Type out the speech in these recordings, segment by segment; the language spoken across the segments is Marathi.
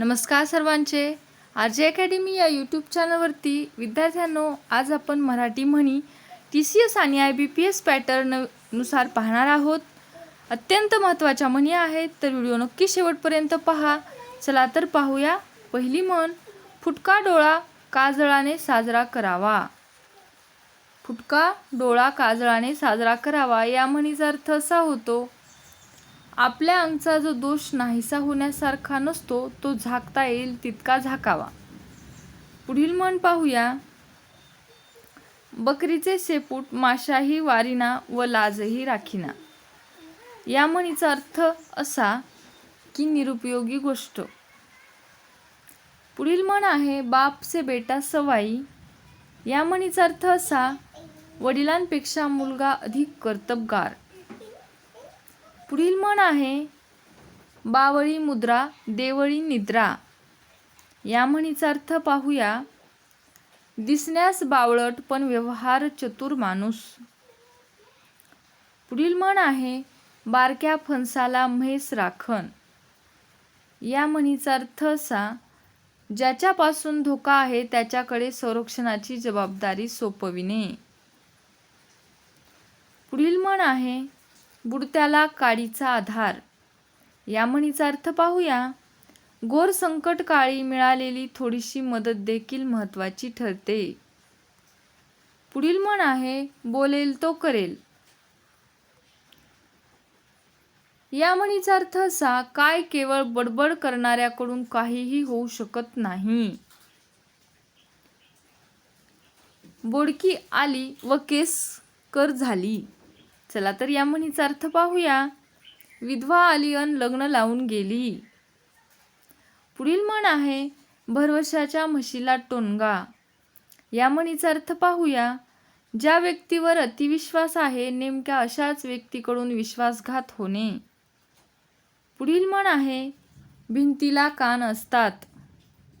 नमस्कार सर्वांचे. आर जे अकॅडमी या यूट्यूब चॅनलवरती विद्यार्थ्यांनो आज आपण मराठी म्हणी टी सी एस आणि आय बी पी एस पॅटर्ननुसार पाहणार आहोत. अत्यंत महत्त्वाच्या म्हणी आहेत तर व्हिडिओ नक्की शेवटपर्यंत पहा. चला तर पाहूया. पहिली म्हण फुटका डोळा काजळाने साजरा करावा. फुटका डोळा काजळाने साजरा करावा या म्हणीचा अर्थ असा होतो आपल्या अंगचा जो दोष नाहीसा होण्यासारखा नसतो तो झाकता येईल तितका झाकावा. पुढील म्हण पाहूया. बकरीचे शेपूट माशाही वारिना व लाजही राखीना. या म्हणीचा अर्थ असा की निरुपयोगी गोष्ट. पुढील म्हण आहे बाप से बेटा सवाई. या म्हणीचा अर्थ असा वडिलांपेक्षा मुलगा अधिक कर्तबगार. पुढील म्हण आहे बावळी मुद्रा देवळी निद्रा. या म्हणीचा अर्थ पाहूया दिसण्यास बावळट पण व्यवहार चतुर माणूस. पुढील म्हण आहे बारक्या फणसाला म्हैस राखण. या म्हणीचा अर्थ असा ज्याच्यापासून धोका आहे त्याच्याकडे संरक्षणाची जबाबदारी सोपविणे. पुढील म्हण आहे बुडत्याला काळीचा आधार. या म्हणीचा अर्थ पाहूया. गोर संकट काळी मिळालेली थोडीशी मदत देखील महत्त्वाची ठरते. पुढील म्हण आहे बोलेल तो करेल. या म्हणीचा अर्थ असा काय केवळ बडबड करणाऱ्याकडून काहीही होऊ शकत नाही. बोडकी आली व केस कर झाली. चला तर या म्हणीचा अर्थ पाहूया. विधवा आली अन लग्न लावून गेली. पुढील म्हण आहे भरवशाच्या म्हशीला टोनगा. या म्हणीचा अर्थ पाहूया ज्या व्यक्तीवर अतिविश्वास आहे नेमक्या अशाच व्यक्तीकडून विश्वासघात होणे. पुढील म्हण आहे भिंतीला कान असतात.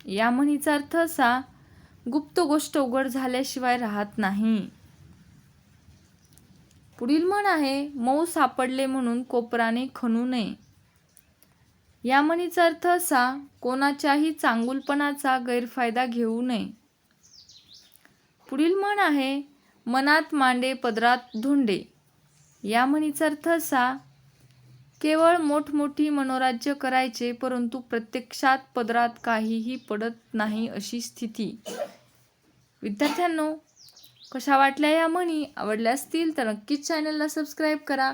या म्हणीचा अर्थ असा गुप्त गोष्ट उघड झाल्याशिवाय राहत नाही. पुढील म्हण आहे मऊ सापडले म्हणून कोपराने खणू नये. या म्हणीचा अर्थ असा कोणाच्याही चांगुलपणाचा गैरफायदा घेऊ नये. पुढील म्हण आहे मनात मांडे पदरात धोंडे. या म्हणीचा अर्थ असा केवळ मोठमोठी मनोराज्य करायचे परंतु प्रत्यक्षात पदरात काहीही पडत नाही अशी स्थिती. विद्यार्थ्यांनो कशा वाटल्या या म्हणी? आवडल्या असतील तर नक्कीच चॅनलला सबस्क्राईब करा.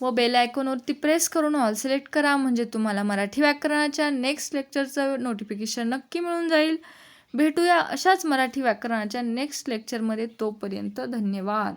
व बेल आयकॉनवरती प्रेस करून ऑल सिलेक्ट करा. म्हणजे तुम्हाला मराठी व्याकरणाच्या नेक्स्ट लेक्चरचं नोटिफिकेशन नक्की मिळून जाईल. भेटूया अशाच मराठी व्याकरणाच्या नेक्स्ट लेक्चरमध्ये तोपर्यंत धन्यवाद.